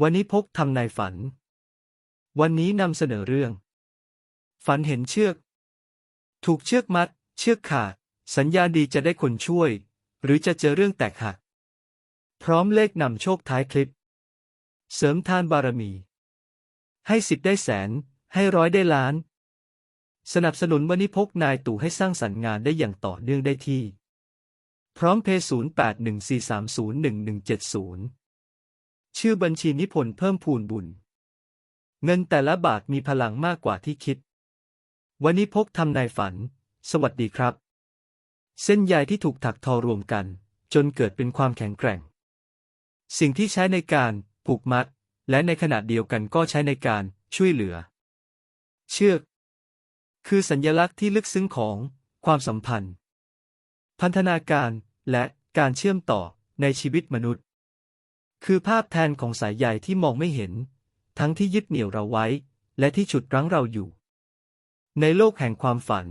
วันนี้พกทำนายฝัน วันนี้นำเสนอเรื่อง ฝันเห็นเชือก ถูกเชือกมัด เชือกขาด สัญญาณดีจะได้คนช่วย หรือจะเจอเรื่องแตกหัก พร้อมเลขนำโชคท้ายคลิป เสริมทานบารมี ให้สิบได้แสน ให้ร้อยได้ล้าน สนับสนุนวันนี้พกนายตู่ให้สร้างสรรค์งานได้อย่างต่อเนื่องได้ที่ พร้อมเพย์0814301170 ชื่อบัญชีนิพนธ์เพิ่มพูนบุญ เงินแต่ละบาทมีพลังมากกว่าที่คิด วันนี้พกทำนายฝัน สวัสดีครับ เส้นใยที่ถูกถักทอรวมกัน จนเกิดเป็นความแข็งแกร่ง สิ่งที่ใช้ในการผูกมัด และในขณะเดียวกันก็ใช้ในการช่วยเหลือ เชือก คือสัญญลักษณ์ที่ลึกซึ้งของความสัมพันธ์ พันธนาการและการเชื่อมต่อในชีวิตมนุษย์ คือภาพแทนของสายใยที่มองไม่เห็น ทั้งที่ยึดเหนี่ยวเราไว้ และที่ฉุดรั้งเราอยู่ ในโลกแห่งความฝัน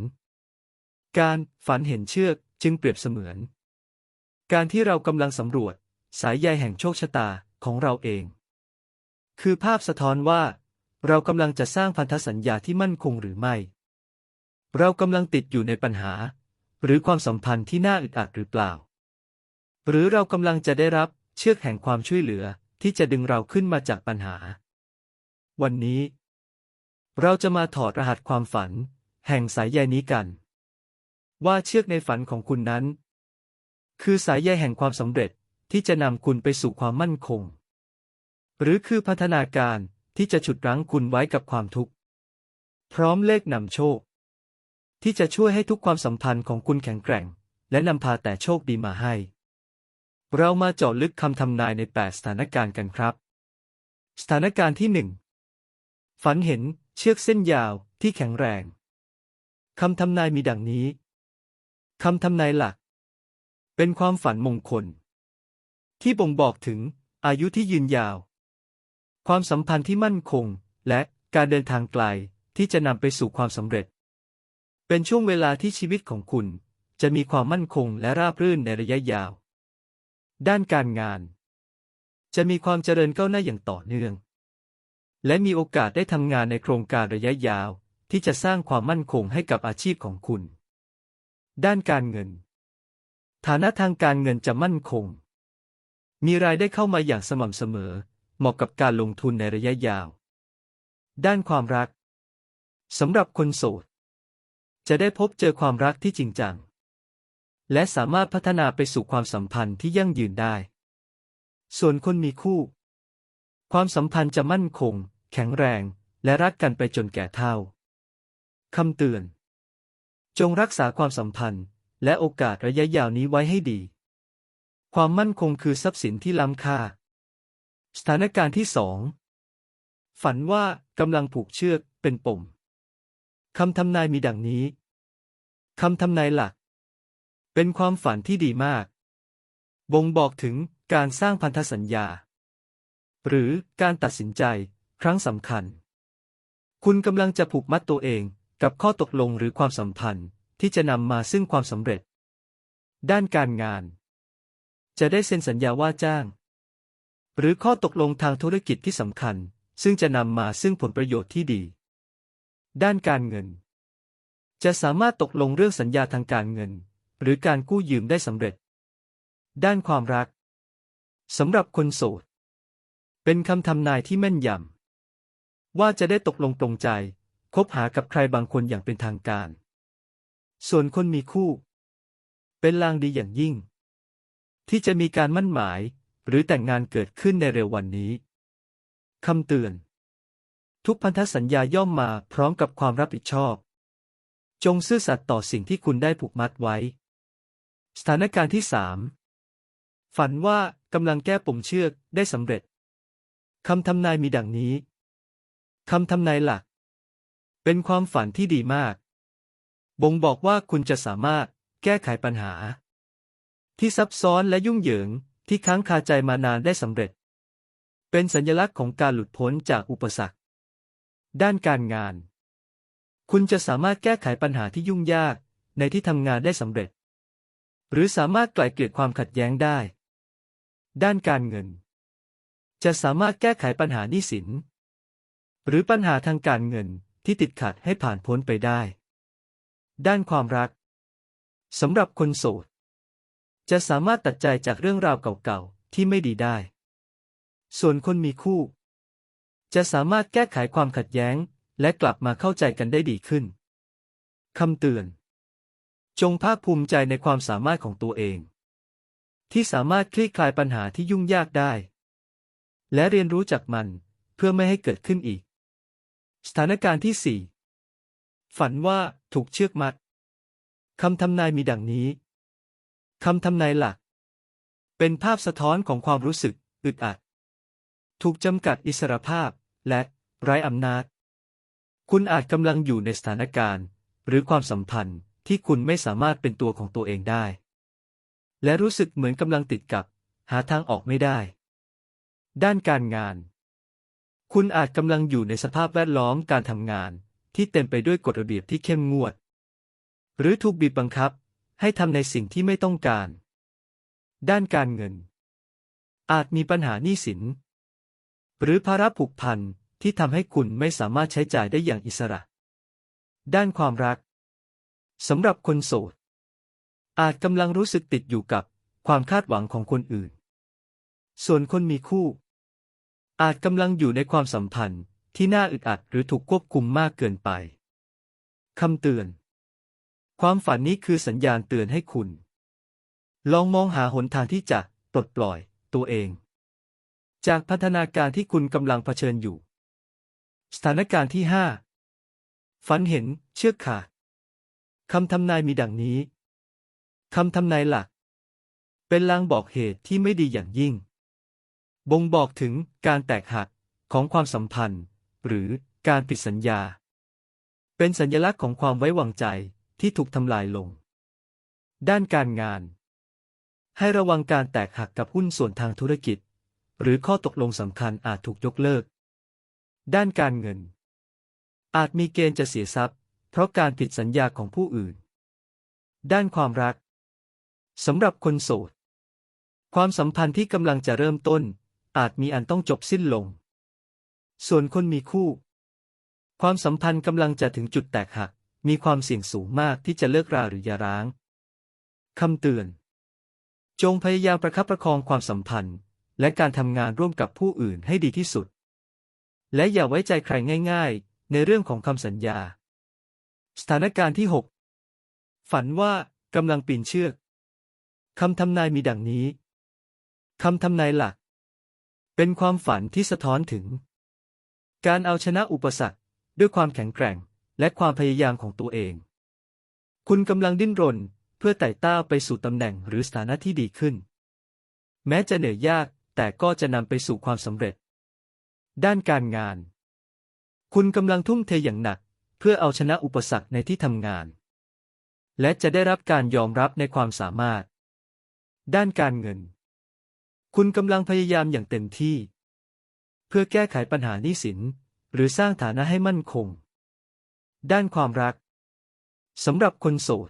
การฝันเห็นเชือกจึงเปรียบเสมือน การที่เรากำลังสำรวจ สายใยแห่งโชคชะตาของเราเอง คือภาพสะท้อนว่า เรากำลังจะสร้างพันธสัญญาที่มั่นคงหรือไม่ เรากำลังติดอยู่ในปัญหา หรือความสัมพันธ์ที่น่าอึดอัดหรือเปล่า หรือเรากำลังจะได้รับ เชือกแห่งความช่วยเหลือที่จะดึงเราขึ้นมาจากปัญหา วันนี้ เราจะมาถอดรหัสความฝัน แห่งสายใยนี้กัน ว่าเชือกในฝันของคุณนั้น คือสายใยแห่งความสำเร็จที่จะนำคุณไปสู่ความมั่นคง หรือคือพัฒนาการที่จะฉุดรั้งคุณไว้กับความทุกข์ พร้อมเลขนำโชค ที่จะช่วยให้ทุกความสัมพันธ์ของคุณแข็งแกร่ง และนำพาแต่โชคดีมาให้ เรามาเจาะลึกคำทำนายใน 8 สถานการณ์กันครับ สถานการณ์ที่ 1 ฝันเห็นเชือกเส้นยาวที่แข็งแรง คำทำนายมีดังนี้ คำทำนายหลัก เป็นความฝันมงคล ที่บ่งบอกถึงอายุที่ยืนยาว ความสัมพันธ์ที่มั่นคง และการเดินทางไกลที่จะนำไปสู่ความสำเร็จ เป็นช่วงเวลาที่ชีวิตของคุณ จะมีความมั่นคงและราบรื่นในระยะยาว ด้านการงาน จะมีความเจริญก้าวหน้าอย่างต่อเนื่อง และมีโอกาสได้ทำงานในโครงการระยะยาว ที่จะสร้างความมั่นคงให้กับอาชีพของคุณ ด้านการเงิน ฐานะทางการเงินจะมั่นคง มีรายได้เข้ามาอย่างสม่ำเสมอ เหมาะกับการลงทุนในระยะยาว ด้านความรักสำหรับคนโสด จะได้พบเจอความรักที่จริงจัง และสามารถพัฒนาไปสู่ความสัมพันธ์ที่ยั่งยืนได้ ส่วนคนมีคู่ ความสัมพันธ์จะมั่นคง แข็งแรง และรักกันไปจนแก่เฒ่าคำเตือน จงรักษาความสัมพันธ์ และโอกาสระยะยาวนี้ไว้ให้ดี ความมั่นคงคือทรัพย์สินที่ล้ำค่า สถานการณ์ที่สองฝันว่ากำลังผูกเชือกเป็นปมคำทำนายมีดังนี้คำทำนายหลัก เป็นความฝันที่ดีมาก บ่งบอกถึงการสร้างพันธสัญญา หรือการตัดสินใจครั้งสำคัญ คุณกำลังจะผูกมัดตัวเองกับข้อตกลงหรือความสัมพันธ์ที่จะนำมาซึ่งความสำเร็จ ด้านการงาน จะได้เซ็นสัญญาว่าจ้าง หรือข้อตกลงทางธุรกิจที่สำคัญ ซึ่งจะนำมาซึ่งผลประโยชน์ที่ดี ด้านการเงิน จะสามารถตกลงเรื่องสัญญาทางการเงิน หรือการกู้ยืมได้สำเร็จ ด้านความรักสำหรับคนโสด เป็นคำทำนายที่แม่นยำ ว่าจะได้ตกลงตรงใจ คบหากับใครบางคนอย่างเป็นทางการ ส่วนคนมีคู่ เป็นลางดีอย่างยิ่ง ที่จะมีการมั่นหมายหรือแต่งงานเกิดขึ้นในเร็ววันนี้คำเตือน ทุกพันธสัญญาย่อมมาพร้อมกับความรับผิดชอบ จงซื่อสัตย์ต่อสิ่งที่คุณได้ผูกมัดไว้ สถานการณ์ที่สามฝันว่ากำลังแก้ปมเชือกได้สำเร็จคำทำนายมีดังนี้คำทำนายหลัก เป็นความฝันที่ดีมาก บ่งบอกว่าคุณจะสามารถแก้ไขปัญหา ที่ซับซ้อนและยุ่งเหยิงที่ค้างคาใจมานานได้สำเร็จ เป็นสัญลักษณ์ของการหลุดพ้นจากอุปสรรค ด้านการงาน คุณจะสามารถแก้ไขปัญหาที่ยุ่งยากในที่ทำงานได้สำเร็จ หรือสามารถไกล่เกลี่ยความขัดแย้งได้ ด้านการเงิน จะสามารถแก้ไขปัญหาหนี้สิน หรือปัญหาทางการเงินที่ติดขัดให้ผ่านพ้นไปได้ ด้านความรักสำหรับคนโสด จะสามารถตัดใจจากเรื่องราวเก่าๆที่ไม่ดีได้ ส่วนคนมีคู่ จะสามารถแก้ไขความขัดแย้งและกลับมาเข้าใจกันได้ดีขึ้นคำเตือน จงภาคภูมิใจในความสามารถของตัวเอง ที่สามารถคลี่คลายปัญหาที่ยุ่งยากได้ และเรียนรู้จากมันเพื่อไม่ให้เกิดขึ้นอีก สถานการณ์ที่สี่ฝันว่าถูกเชือกมัดคำทำนายมีดังนี้คำทำนายหลัก เป็นภาพสะท้อนของความรู้สึก อึดอัด ถูกจำกัดอิสรภาพ และไร้อำนาจ คุณอาจกำลังอยู่ในสถานการณ์ หรือความสัมพันธ์ ที่คุณไม่สามารถเป็นตัวของตัวเองได้ และรู้สึกเหมือนกำลังติดกับ หาทางออกไม่ได้ ด้านการงาน คุณอาจกำลังอยู่ในสภาพแวดล้อมการทำงานที่เต็มไปด้วยกฎระเบียบที่เข้มงวด หรือถูกบีบบังคับให้ทำในสิ่งที่ไม่ต้องการ ด้านการเงิน อาจมีปัญหาหนี้สิน หรือภาระผูกพันที่ทำให้คุณไม่สามารถใช้จ่ายได้อย่างอิสระ ด้านความรัก สำหรับคนโสด อาจกำลังรู้สึกติดอยู่กับความคาดหวังของคนอื่น ส่วนคนมีคู่ อาจกำลังอยู่ในความสัมพันธ์ที่น่าอึดอัดหรือถูกควบคุมมากเกินไป คำเตือน ความฝันนี้คือสัญญาณเตือนให้คุณ ลองมองหาหนทางที่จะปลดปล่อยตัวเอง จากพัฒนาการที่คุณกำลังเผชิญอยู่ สถานการณ์ที่ห้าฝันเห็นเชือกขาด คำทำนายมีดังนี้ คำทำนายหลัก เป็นลางบอกเหตุที่ไม่ดีอย่างยิ่ง บ่งบอกถึงการแตกหักของความสัมพันธ์ หรือการผิดสัญญา เป็นสัญลักษณ์ของความไว้วางใจที่ถูกทำลายลง ด้านการงาน ให้ระวังการแตกหักกับหุ้นส่วนทางธุรกิจ หรือข้อตกลงสำคัญอาจถูกยกเลิก ด้านการเงิน อาจมีเกณฑ์จะเสียทรัพย์ เพราะการผิดสัญญาของผู้อื่น ด้านความรักสำหรับคนโสด ความสัมพันธ์ที่กำลังจะเริ่มต้น อาจมีอันต้องจบสิ้นลง ส่วนคนมีคู่ ความสัมพันธ์กำลังจะถึงจุดแตกหัก มีความเสี่ยงสูงมากที่จะเลิกราหรือหย่าร้างคำเตือน จงพยายามประคับประคองความสัมพันธ์ และการทำงานร่วมกับผู้อื่นให้ดีที่สุด และอย่าไว้ใจใครง่าย ๆ ในเรื่องของคำสัญญา สถานการณ์ที่ 6 ฝันว่ากำลังปีนเชือก คำทำนายมีดังนี้ คำทำนายหลัก เป็นความฝันที่สะท้อนถึง การเอาชนะอุปสรรคด้วยความแข็งแกร่งและความพยายามของตัวเอง คุณกำลังดิ้นรนเพื่อไต่เต้าไปสู่ตำแหน่งหรือสถานะที่ดีขึ้น แม้จะเหนื่อยยากแต่ก็จะนำไปสู่ความสำเร็จ ด้านการงาน คุณกำลังทุ่มเทอย่างหนัก เพื่อเอาชนะอุปสรรคในที่ทำงาน และจะได้รับการยอมรับในความสามารถ ด้านการเงิน คุณกำลังพยายามอย่างเต็มที่ เพื่อแก้ไขปัญหาหนี้สิน หรือสร้างฐานะให้มั่นคง ด้านความรักสำหรับคนโสด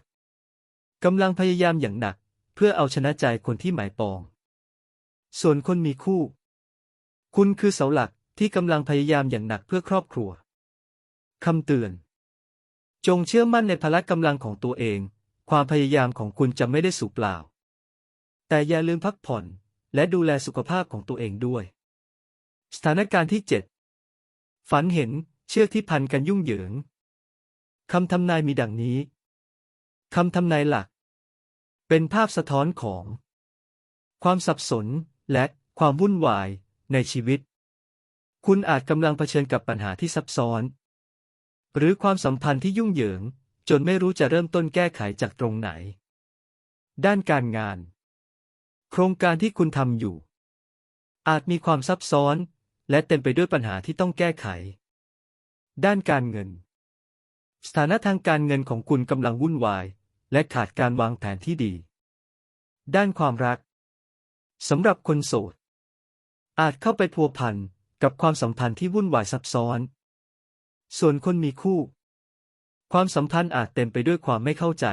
กำลังพยายามอย่างหนัก เพื่อเอาชนะใจคนที่หมายปอง ส่วนคนมีคู่ คุณคือเสาหลักที่กำลังพยายามอย่างหนักเพื่อครอบครัว คำเตือน จงเชื่อมั่นในพละกำลังของตัวเอง ความพยายามของคุณจะไม่ได้สูญเปล่า แต่อย่าลืมพักผ่อน และดูแลสุขภาพของตัวเองด้วย สถานการณ์ที่ 7 ฝันเห็นเชือกที่พันกันยุ่งเหยิงคำทำนายมีดังนี้คำทำนายหลัก เป็นภาพสะท้อนของ ความสับสนและความวุ่นวายในชีวิต คุณอาจกำลังเผชิญกับปัญหาที่ซับซ้อน หรือความสัมพันธ์ที่ยุ่งเหยิง จนไม่รู้จะเริ่มต้นแก้ไขจากตรงไหน ด้านการงาน โครงการที่คุณทำอยู่ อาจมีความซับซ้อน และเต็มไปด้วยปัญหาที่ต้องแก้ไข ด้านการเงิน สถานะทางการเงินของคุณกำลังวุ่นวาย และขาดการวางแผนที่ดี ด้านความรักสำหรับคนโสด อาจเข้าไปพัวพันกับความสัมพันธ์ที่วุ่นวายซับซ้อน ส่วนคนมีคู่ ความสัมพันธ์อาจเต็มไปด้วยความไม่เข้าใจ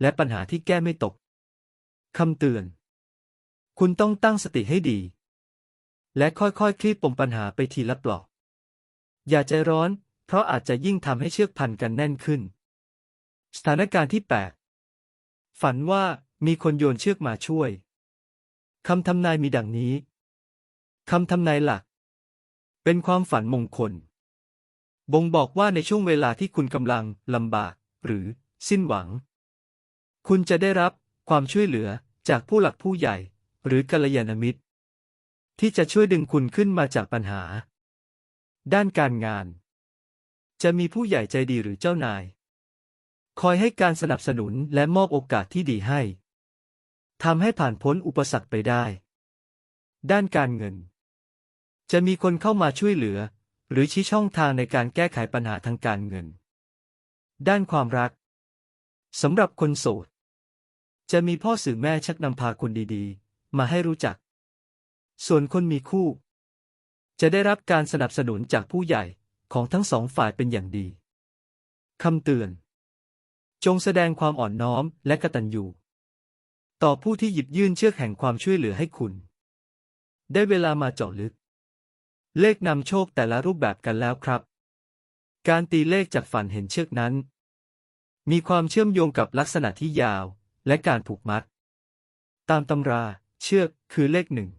และปัญหาที่แก้ไม่ตกคำเตือน คุณต้องตั้งสติให้ดี และค่อยๆคลี่ปมปัญหาไปทีละปลอก อย่าใจร้อน เพราะอาจจะยิ่งทำให้เชือกพันกันแน่นขึ้น สถานการณ์ที่8ฝันว่ามีคนโยนเชือกมาช่วยคำทำนายมีดังนี้คำทำนายหลัก เป็นความฝันมงคล บ่งบอกว่าในช่วงเวลาที่คุณกำลังลำบาก หรือ สิ้นหวัง คุณจะได้รับความช่วยเหลือจากผู้หลักผู้ใหญ่ หรือกัลยาณมิตร ที่จะช่วยดึงคุณขึ้นมาจากปัญหา ด้านการงาน จะมีผู้ใหญ่ใจดีหรือเจ้านาย คอยให้การสนับสนุนและมอบโอกาสที่ดีให้ทำให้ผ่านพ้นอุปสรรคไปได้ ด้านการเงิน จะมีคนเข้ามาช่วยเหลือ หรือชี้ช่องทางในการแก้ไขปัญหาทางการเงิน ด้านความรักสำหรับคนโสด จะมีพ่อสื่อแม่ชักนำพาคนดีๆ มาให้รู้จัก ส่วนคนมีคู่ จะได้รับการสนับสนุนจากผู้ใหญ่ของทั้งสองฝ่ายเป็นอย่างดีคำเตือน จงแสดงความอ่อนน้อมและกตัญญูต่อผู้ที่หยิบยื่นเชือกแห่งความช่วยเหลือให้คุณ ได้เวลามาเจาะลึก เลขนำโชคแต่ละรูปแบบกันแล้วครับ การตีเลขจากฝันเห็นเชือกนั้น มีความเชื่อมโยงกับลักษณะที่ยาว และการผูกมัด ตามตำรา เชือกคือเลขหนึ่ง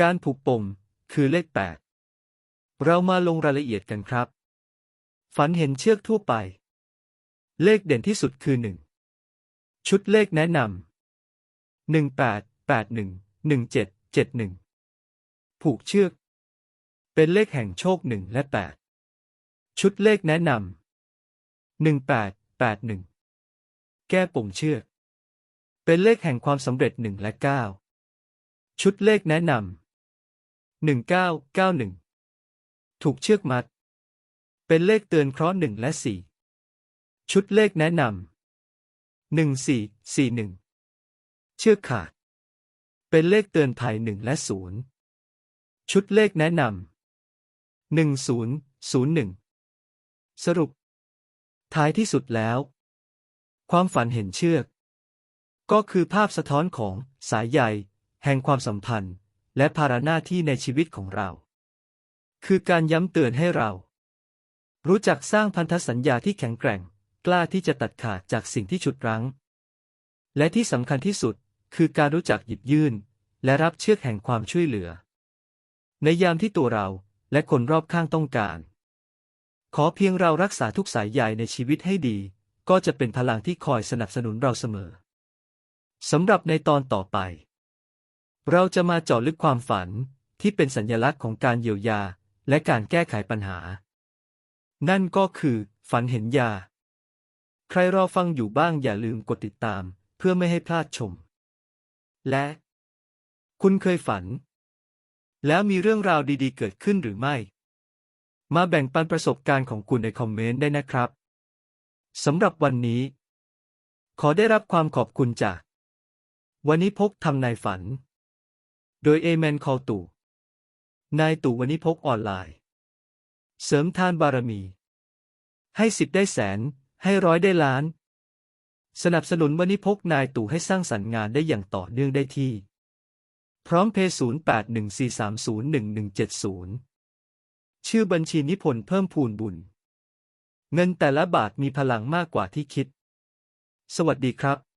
การผูกปมคือเลขแปดเรามาลงรายละเอียดกันครับ ฝันเห็นเชือกทั่วไป เลขเด่นที่สุดคือหนึ่งชุดเลขแนะนำหนึ่งแปดแปดหนึ่งหนึ่งเจ็ดเจ็ดหนึ่งผูกเชือก เป็นเลขแห่งโชคหนึ่งและแปดชุดเลขแนะนำหนึ่งแปดแปดหนึ่งแก้ปุ่มเชือกเป็นเลขแห่งความสำเร็จหนึ่งและเก้าชุดเลขแนะนำหนึ่งเก้าเก้าหนึ่งถูกเชือกมัด เป็นเลขเตือนเคราะห์หนึ่งและสี่ชุดเลขแนะนำหนึ่งสี่สี่หนึ่งเชือกขาด เป็นเลขเตือนภัยหนึ่งและศูนย์ชุดเลขแนะนำ หนึ่งศูนย์ศูนย์หนึ่งสรุป ท้ายที่สุดแล้ว ความฝันเห็นเชือก ก็คือภาพสะท้อนของสายใยแห่งความสัมพันธ์ และภาระหน้าที่ในชีวิตของเรา คือการย้ำเตือนให้เรา รู้จักสร้างพันธสัญญาที่แข็งแกร่ง กล้าที่จะตัดขาดจากสิ่งที่ฉุดรั้ง และที่สำคัญที่สุดคือการรู้จักหยิบยื่น และรับเชือกแห่งความช่วยเหลือ ในยามที่ตัวเรา และคนรอบข้างต้องการ ขอเพียงเรารักษาทุกสายใยในชีวิตให้ดี ก็จะเป็นพลังที่คอยสนับสนุนเราเสมอสำหรับในตอนต่อไป เราจะมาเจาะลึกความฝันที่เป็นสัญลักษณ์ของการเยียวยาและการแก้ไขปัญหา นั่นก็คือ ฝันเห็นยา ใครรอฟังอยู่บ้างอย่าลืมกดติดตาม เพื่อไม่ให้พลาดชม และ คุณเคยฝัน แล้วมีเรื่องราวดีๆ เกิดขึ้นหรือไม่ มาแบ่งปันประสบการณ์ของคุณในคอมเมนต์ได้นะครับสำหรับวันนี้ ขอได้รับความขอบคุณจาก วันนี้พกทำนายฝัน โดยเอเมนคอตู่นายตู่วันนี้พกออนไลน์ เสริมทานบารมี ให้สิบได้แสน ให้ร้อยได้ล้าน สนับสนุนวันนี้พกนายตู่ให้สร้างสรรค์งานได้อย่างต่อเนื่องได้ที่ พร้อมเพย์ศูนย์แปดหนึ่งสี่สามศูนย์หนึ่งหนึ่งเจ็ดศูนย์ชื่อบัญชีนิพนธ์เพิ่มพูนบุญ เงินแต่ละบาทมีพลังมากกว่าที่คิด สวัสดีครับ